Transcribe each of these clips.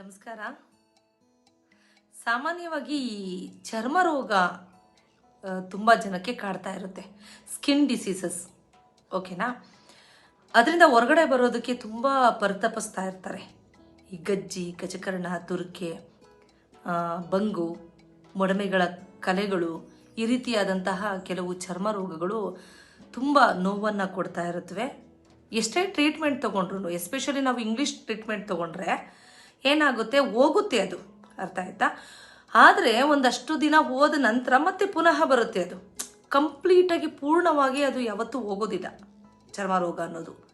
ನಮಸ್ಕಾರ. ಸಾಮಾನ್ಯವಾಗಿ ಈ ಚರ್ಮ ರೋಗ ತುಂಬ ಜನಕ್ಕೆ ಕಾಡ್ತಾ ಇರುತ್ತೆ. ಸ್ಕಿನ್ ಡಿಸೀಸಸ್, ಓಕೆನಾ? ಅದರಿಂದ ಹೊರಗಡೆ ಬರೋದಕ್ಕೆ ತುಂಬ ಪರಿತಪಿಸ್ತಾ ಇರ್ತಾರೆ. ಈ ಗಜ್ಜಿ, ಗಜಕರ್ಣ, ತುರ್ಕೆ ಬಂಗು, ಮೊಡಮೆಗಳ ಕಲೆಗಳು, ಈ ರೀತಿಯಾದಂತಹ ಕೆಲವು ಚರ್ಮ ರೋಗಗಳು ತುಂಬ ನೋವನ್ನು ಕೊಡ್ತಾ ಇರುತ್ತವೆ. ಎಷ್ಟೇ ಟ್ರೀಟ್ಮೆಂಟ್ ತೊಗೊಂಡ್ರು ಎಸ್ಪೆಷಲಿ ನಾವು ಇಂಗ್ಲೀಷ್ ಟ್ರೀಟ್ಮೆಂಟ್ ತೊಗೊಂಡ್ರೆ ಏನಾಗುತ್ತೆ? ಹೋಗುತ್ತೆ ಅದು. ಅರ್ಥ ಆಯ್ತಾ? ಆದರೆ ಒಂದಷ್ಟು ದಿನ ಹೋದ ನಂತರ ಮತ್ತೆ ಪುನಃ ಬರುತ್ತೆ ಅದು. ಕಂಪ್ಲೀಟಾಗಿ ಪೂರ್ಣವಾಗಿ ಅದು ಯಾವತ್ತೂ ಹೋಗೋದಿಲ್ಲ. ಚರ್ಮ ರೋಗ ಅನ್ನೋದು.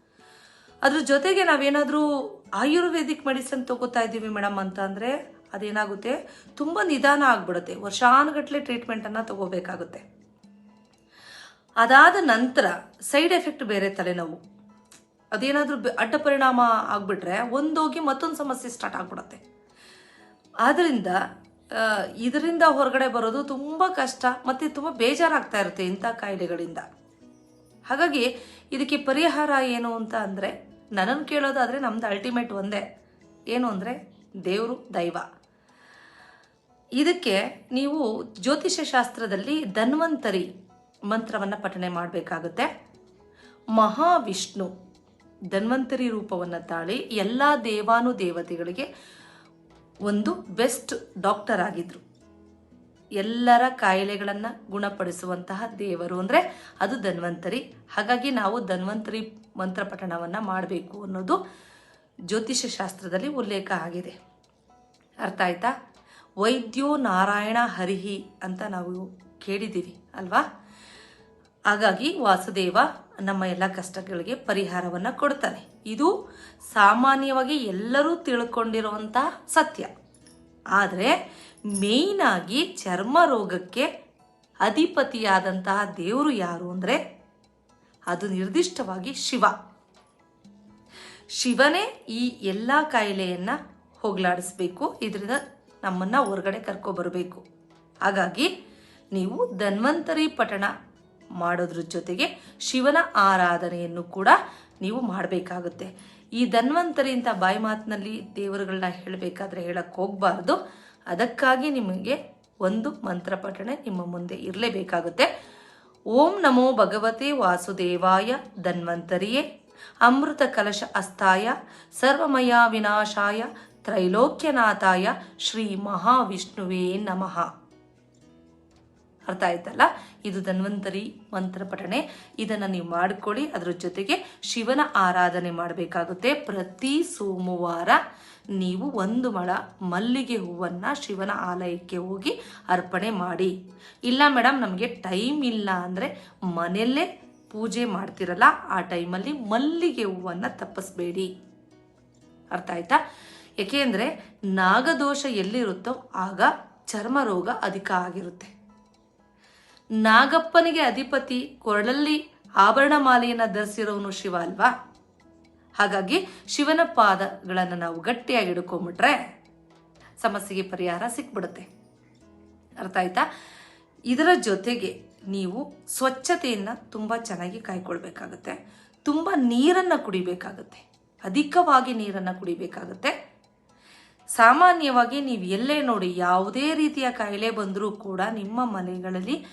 ಅದ್ರ ಜೊತೆಗೆ ನಾವೇನಾದರೂ ಆಯುರ್ವೇದಿಕ್ ಮೆಡಿಸಿನ್ ತಗೋತಾ ಇದ್ದೀವಿ ಮೇಡಮ್ ಅಂತ ಅಂದರೆ ಅದೇನಾಗುತ್ತೆ? ತುಂಬ ನಿಧಾನ ಆಗ್ಬಿಡುತ್ತೆ. ವರ್ಷಾನುಗಟ್ಟಲೆ ಟ್ರೀಟ್ಮೆಂಟನ್ನು ತಗೋಬೇಕಾಗುತ್ತೆ. ಅದಾದ ನಂತರ ಸೈಡ್ ಎಫೆಕ್ಟ್ ಬೇರೆ ತಲೆನೋವು. ಅದೇನಾದರೂ ಅಡ್ಡ ಪರಿಣಾಮ ಆಗಿಬಿಟ್ರೆ ಒಂದೋಗಿ ಮತ್ತೊಂದು ಸಮಸ್ಯೆ ಸ್ಟಾರ್ಟ್ ಆಗ್ಬಿಡುತ್ತೆ. ಆದ್ದರಿಂದ ಇದರಿಂದ ಹೊರಗಡೆ ಬರೋದು ತುಂಬ ಕಷ್ಟ ಮತ್ತು ತುಂಬ ಬೇಜಾರಾಗ್ತಾ ಇರುತ್ತೆ ಇಂಥ ಕಾಯಿಲೆಗಳಿಂದ. ಹಾಗಾಗಿ ಇದಕ್ಕೆ ಪರಿಹಾರ ಏನು ಅಂತ ಅಂದರೆ, ನನ್ನನ್ನು ಕೇಳೋದಾದರೆ ನಮ್ದು ಅಲ್ಟಿಮೇಟ್ ಒಂದೇ. ಏನು ಅಂದರೆ, ದೇವರು, ದೈವ. ಇದಕ್ಕೆ ನೀವು ಜ್ಯೋತಿಷ್ಯ ಶಾಸ್ತ್ರದಲ್ಲಿ ಧನ್ವಂತರಿ ಮಂತ್ರವನ್ನು ಪಠನೆ ಮಾಡಬೇಕಾಗುತ್ತೆ. ಮಹಾವಿಷ್ಣು. ಧನ್ವಂತರಿ ರೂಪವನ್ನು ತಾಳಿ ಎಲ್ಲ ದೇವಾನು ದೇವತೆಗಳಿಗೆ ಒಂದು ಬೆಸ್ಟ್ ಡಾಕ್ಟರ್ ಆಗಿದ್ರು. ಎಲ್ಲರ ಕಾಯಿಲೆಗಳನ್ನು ಗುಣಪಡಿಸುವಂತಹ ದೇವರು ಅಂದರೆ ಅದು ಧನ್ವಂತರಿ. ಹಾಗಾಗಿ ನಾವು ಧನ್ವಂತರಿ ಮಂತ್ರ ಪಠಣವನ್ನು ಮಾಡಬೇಕು ಅನ್ನೋದು ಜ್ಯೋತಿಷ್ಯ ಶಾಸ್ತ್ರದಲ್ಲಿ ಉಲ್ಲೇಖ ಆಗಿದೆ. ಅರ್ಥ ಆಯ್ತಾ? ವೈದ್ಯೋ ನಾರಾಯಣ ಹರಿಹಿ ಅಂತ ನಾವು ಕೇಳಿದ್ದೀವಿ ಅಲ್ವಾ? ಹಾಗಾಗಿ ವಾಸುದೇವ ನಮ್ಮ ಎಲ್ಲ ಕಷ್ಟಗಳಿಗೆ ಪರಿಹಾರವನ್ನು ಕೊಡ್ತಾನೆ. ಇದು ಸಾಮಾನ್ಯವಾಗಿ ಎಲ್ಲರೂ ತಿಳ್ಕೊಂಡಿರುವಂತಹ ಸತ್ಯ. ಆದರೆ ಮೇಯ್ನಾಗಿ ಚರ್ಮ ರೋಗಕ್ಕೆ ಅಧಿಪತಿಯಾದಂತಹ ದೇವರು ಯಾರು ಅಂದರೆ ಅದು ನಿರ್ದಿಷ್ಟವಾಗಿ ಶಿವ. ಶಿವನೇ ಈ ಎಲ್ಲ ಕಾಯಿಲೆಯನ್ನು ಹೋಗಲಾಡಿಸ್ಬೇಕು. ಇದರಿಂದ ನಮ್ಮನ್ನ ಹೊರಗಡೆ ಕರ್ಕೊಬರಬೇಕು ಹಾಗಾಗಿ ನೀವು ಧನ್ವಂತರಿ ಪಠಣ ಮಾಡೋದ್ರ ಜೊತೆಗೆ ಶಿವನ ಆರಾಧನೆಯನ್ನು ಕೂಡ ನೀವು ಮಾಡಬೇಕಾಗುತ್ತೆ. ಈ ಧನ್ವಂತರಿ ಅಂತ ಬಾಯಿ ಮಾತಿನಲ್ಲಿ ದೇವರುಗಳನ್ನ ಹೇಳಬೇಕಾದ್ರೆ ಹೇಳಕ್ಕೆ ಹೋಗಬಾರ್ದು. ಅದಕ್ಕಾಗಿ ನಿಮಗೆ ಒಂದು ಮಂತ್ರ ಪಠಣೆ ನಿಮ್ಮ ಮುಂದೆ ಇರಲೇಬೇಕಾಗುತ್ತೆ. ಓಂ ನಮೋ ಭಗವತೆ ವಾಸುದೇವಾಯ ಧನ್ವಂತರಿಯೇ. ಅಮೃತ ಕಲಶ ಅಸ್ತಾಯ. ಸರ್ವಮಯ ವಿನಾಶಾಯ. ತ್ರೈಲೋಕ್ಯನಾಥಾಯ. ಶ್ರೀ ಮಹಾವಿಷ್ಣುವೇ ನಮಃ. ಅರ್ಥ ಆಯ್ತಲ್ಲ? ಇದು ಧನ್ವಂತರಿ ಮಂತ್ರ ಪಠಣೆ. ಇದನ್ನು ನೀವು ಮಾಡ್ಕೊಳ್ಳಿ. ಅದರ ಜೊತೆಗೆ ಶಿವನ ಆರಾಧನೆ ಮಾಡಬೇಕಾಗುತ್ತೆ. ಪ್ರತಿ ಸೋಮವಾರ ನೀವು ಒಂದು ಮಳ ಮಲ್ಲಿಗೆ ಹೂವನ್ನು ಶಿವನ ಆಲಯಕ್ಕೆ ಹೋಗಿ ಅರ್ಪಣೆ ಮಾಡಿ. ಇಲ್ಲ ಮೇಡಮ್ ನಮಗೆ ಟೈಮ್ ಇಲ್ಲ ಅಂದರೆ ಮನೆಯಲ್ಲೇ ಪೂಜೆ ಮಾಡ್ತಿರಲ್ಲ, ಆ ಟೈಮಲ್ಲಿ ಮಲ್ಲಿಗೆ ಹೂವನ್ನು ತಪ್ಪಿಸ್ಬೇಡಿ. ಅರ್ಥ ಆಯ್ತಾ? ಏಕೆಂದರೆ ನಾಗದೋಷ ಎಲ್ಲಿರುತ್ತೋ ಆಗ ಚರ್ಮ ರೋಗ ಅಧಿಕ ಆಗಿರುತ್ತೆ. ನಾಗಪ್ಪನಿಗೆ ಅಧಿಪತಿ ಕೊರಳಲ್ಲಿ ಆಭರಣ ಮಾಲೆಯನ್ನು ಧರಿಸಿರೋನು ಶಿವ ಅಲ್ವಾ? ಹಾಗಾಗಿ ಶಿವನ ಪಾದಗಳನ್ನು ನಾವು ಗಟ್ಟಿಯಾಗಿ ಹಿಡ್ಕೊಂಬಿಟ್ರೆ ಸಮಸ್ಯೆಗೆ ಪರಿಹಾರ ಸಿಕ್ಬಿಡುತ್ತೆ. ಅರ್ಥ ಆಯ್ತಾ? ಇದರ ಜೊತೆಗೆ ನೀವು ಸ್ವಚ್ಛತೆಯನ್ನು ತುಂಬ ಚೆನ್ನಾಗಿ ಕಾಯ್ಕೊಳ್ಬೇಕಾಗತ್ತೆ. ತುಂಬ ನೀರನ್ನು ಕುಡಿಬೇಕಾಗತ್ತೆ. ಅಧಿಕವಾಗಿ ನೀರನ್ನು ಕುಡಿಬೇಕಾಗತ್ತೆ. ಸಾಮಾನ್ಯವಾಗಿ ನೀವು ಎಲ್ಲೇ ನೋಡಿ ಯಾವುದೇ ರೀತಿಯ ಕಾಯಿಲೆ ಬಂದರೂ ಕೂಡ ನಿಮ್ಮ ಮನೆಗಳಲ್ಲಿ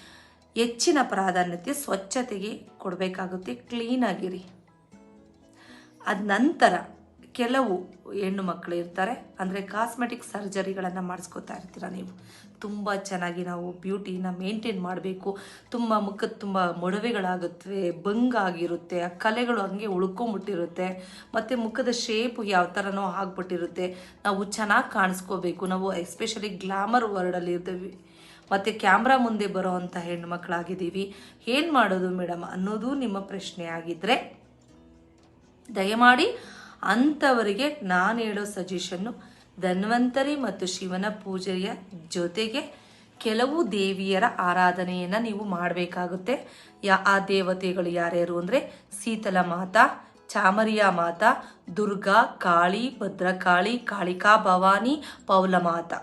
ಹೆಚ್ಚಿನ ಪ್ರಾಧಾನ್ಯತೆ ಸ್ವಚ್ಛತೆಗೆ ಕೊಡಬೇಕಾಗುತ್ತೆ. ಕ್ಲೀನಾಗಿರಿ ಅದ ನಂತರ ಕೆಲವು ಹೆಣ್ಣು ಮಕ್ಕಳು ಇರ್ತಾರೆ. ಅಂದರೆ ಕಾಸ್ಮೆಟಿಕ್ ಸರ್ಜರಿಗಳನ್ನು ಮಾಡಿಸ್ಕೋತಾ ಇರ್ತೀರ ನೀವು? ತುಂಬ ಚೆನ್ನಾಗಿ ನಾವು ಬ್ಯೂಟಿನ ಮೇಂಟೈನ್ ಮಾಡಬೇಕು. ತುಂಬ ಮುಖದ ತುಂಬ ಮೊಡವೆಗಳಾಗುತ್ತವೆ ಬಂಗಾಗಿರುತ್ತೆ ಆ ಕಲೆಗಳು ಹಂಗೆ ಉಳ್ಕೊಂಬಿಟ್ಟಿರುತ್ತೆ. ಮತ್ತು ಮುಖದ ಶೇಪು ಯಾವ ಥರನೋ ಆಗ್ಬಿಟ್ಟಿರುತ್ತೆ. ನಾವು ಚೆನ್ನಾಗಿ ಕಾಣಿಸ್ಕೋಬೇಕು. ನಾವು ಎಸ್ಪೆಷಲಿ ಗ್ಲಾಮರ್ ವರ್ಡಲ್ಲಿ ಇರ್ತೀವಿ. ಮತ್ತು ಕ್ಯಾಮ್ರಾ ಮುಂದೆ ಬರೋ ಅಂಥ ಹೆಣ್ಣು ಮಕ್ಕಳಾಗಿದ್ದೀವಿ ಏನು ಮಾಡೋದು ಮೇಡಮ್ ಅನ್ನೋದು ನಿಮ್ಮ ಪ್ರಶ್ನೆ ಆಗಿದ್ದರೆ ದಯಮಾಡಿ ಅಂಥವರಿಗೆ ನಾನು ಹೇಳೋ ಸಜೆಷನ್ನು ಧನ್ವಂತರಿ ಮತ್ತು ಶಿವನ ಪೂಜೆಯ ಜೊತೆಗೆ ಕೆಲವು ದೇವಿಯರ ಆರಾಧನೆಯನ್ನು ನೀವು ಮಾಡಬೇಕಾಗುತ್ತೆ. ಯಾ ಆ ದೇವತೆಗಳು ಯಾರ್ಯಾರು ಅಂದರೆ ಶೀತಲ ಮಾತಾ, ಚಾಮರಿಯ ಮಾತಾ, ದುರ್ಗಾ, ಕಾಳಿ, ಭದ್ರಕಾಳಿ, ಕಾಳಿಕಾ ಭವಾನಿ, ಪೌಲಮಾತಾ.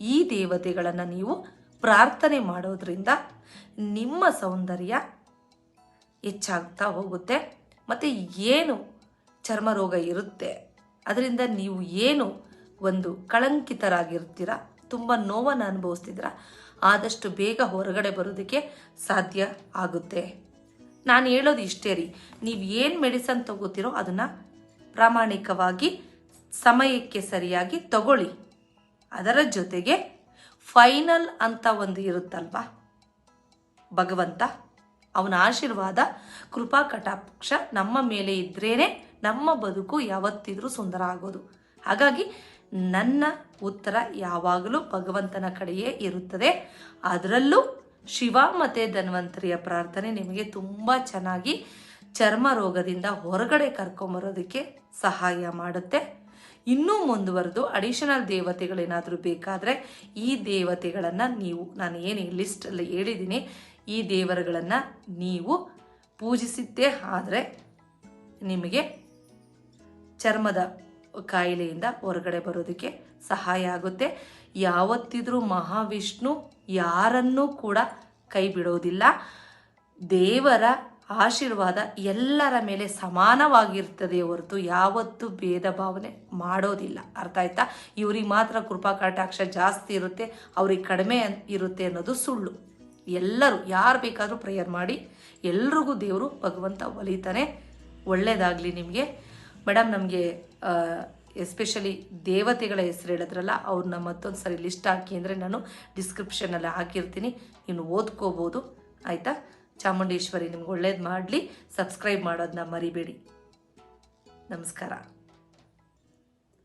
ಈ ದೇವತೆಗಳನ್ನು ನೀವು ಪ್ರಾರ್ಥನೆ ಮಾಡೋದ್ರಿಂದ ನಿಮ್ಮ ಸೌಂದರ್ಯ ಹೆಚ್ಚಾಗ್ತಾ ಹೋಗುತ್ತೆ. ಮತ್ತು ಏನು ಚರ್ಮ ರೋಗ ಇರುತ್ತೆ? ಅದರಿಂದ ನೀವು ಏನು ಒಂದು ಕಳಂಕಿತರಾಗಿರ್ತೀರ? ತುಂಬ ನೋವನ್ನು ಅನುಭವಿಸ್ತಿದ್ದೀರ? ಆದಷ್ಟು ಬೇಗ ಹೊರಗಡೆ ಬರೋದಕ್ಕೆ ಸಾಧ್ಯ ಆಗುತ್ತೆ. ನಾನು ಹೇಳೋದು ಇಷ್ಟೇ ರೀ. ನೀವು ಏನು ಮೆಡಿಸನ್ ತಗೋತೀರೋ ಅದನ್ನು ಪ್ರಾಮಾಣಿಕವಾಗಿ ಸಮಯಕ್ಕೆ ಸರಿಯಾಗಿ ತಗೊಳ್ಳಿ. ಅದರ ಜೊತೆಗೆ ಫೈನಲ್ ಅಂತ ಒಂದು ಇರುತ್ತಲ್ವಾ? ಭಗವಂತ ಅವನ ಆಶೀರ್ವಾದ, ಕೃಪಾ ಕಟಾಕ್ಷ ನಮ್ಮ ಮೇಲೆ ಇದ್ರೇನೆ ನಮ್ಮ ಬದುಕು ಯಾವತ್ತಿದ್ರೂ ಸುಂದರ ಆಗೋದು. ಹಾಗಾಗಿ ನನ್ನ ಉತ್ತರ ಯಾವಾಗಲೂ ಭಗವಂತನ ಕಡೆಯೇ ಇರುತ್ತದೆ. ಅದರಲ್ಲೂ ಶಿವ ಮತ್ತೆ ಧನ್ವಂತರಿಯ ಪ್ರಾರ್ಥನೆ ನಿಮಗೆ ತುಂಬ ಚೆನ್ನಾಗಿ ಚರ್ಮ ರೋಗದಿಂದ ಹೊರಗಡೆ ಕರ್ಕೊಂಬರೋದಕ್ಕೆ ಸಹಾಯ ಮಾಡುತ್ತೆ. ಇನ್ನೂ ಮುಂದುವರೆದು ಅಡಿಷನಲ್ ದೇವತೆಗಳೇನಾದರೂ ಬೇಕಾದರೆ ಈ ದೇವತೆಗಳನ್ನು ನೀವು, ನಾನು ಏನು ಲಿಸ್ಟಲ್ಲಿ ಹೇಳಿದ್ದೀನಿ, ಈ ದೇವರುಗಳನ್ನು ನೀವು ಪೂಜಿಸಿದ್ದೇ ಆದರೆ ನಿಮಗೆ ಚರ್ಮದ ಕಾಯಿಲೆಯಿಂದ ಹೊರಗಡೆ ಬರೋದಕ್ಕೆ ಸಹಾಯ ಆಗುತ್ತೆ. ಯಾವತ್ತಿದ್ರೂ ಮಹಾವಿಷ್ಣು ಯಾರನ್ನೂ ಕೂಡ ಕೈ ಬಿಡೋದಿಲ್ಲ ದೇವರ ಆಶೀರ್ವಾದ ಎಲ್ಲರ ಮೇಲೆ ಸಮಾನವಾಗಿರ್ತದೆ ಹೊರತು ಯಾವತ್ತೂ ಭೇದ ಭಾವನೆ ಮಾಡೋದಿಲ್ಲ. ಅರ್ಥ ಆಯ್ತಾ? ಇವ್ರಿಗೆ ಮಾತ್ರ ಕೃಪಾ ಕಟಾಕ್ಷ ಜಾಸ್ತಿ ಇರುತ್ತೆ, ಅವ್ರಿಗೆ ಕಡಿಮೆ ಇರುತ್ತೆ ಅನ್ನೋದು ಸುಳ್ಳು. ಎಲ್ಲರೂ, ಯಾರು ಬೇಕಾದರೂ ಪ್ರೇಯರ್ ಮಾಡಿ, ಎಲ್ರಿಗೂ ದೇವರು ಭಗವಂತ ಒಲಿತಾನೆ. ಒಳ್ಳೆಯದಾಗಲಿ ನಿಮಗೆ. ಮೇಡಮ್ ನಮಗೆ ಎಸ್ಪೆಷಲಿ ದೇವತೆಗಳ ಹೆಸರು ಹೇಳಿದ್ರಲ್ಲ ಅವ್ರನ್ನ ಮತ್ತೊಂದು ಸರಿ ಲಿಸ್ಟ್ ಹಾಕಿ ಅಂದರೆ ನಾನು ಡಿಸ್ಕ್ರಿಪ್ಷನಲ್ಲಿ ಹಾಕಿರ್ತೀನಿ. ನೀನು ಓದ್ಕೋಬೋದು. ಆಯಿತಾ? ಚಾಮುಂಡೇಶ್ವರಿ ನಿಮ್ಗೆ ಒಳ್ಳೇದು ಮಾಡಲಿ. ಸಬ್ಸ್ಕ್ರೈಬ್ ಮಾಡೋದನ್ನ ಮರಿಬೇಡಿ. ನಮಸ್ಕಾರ.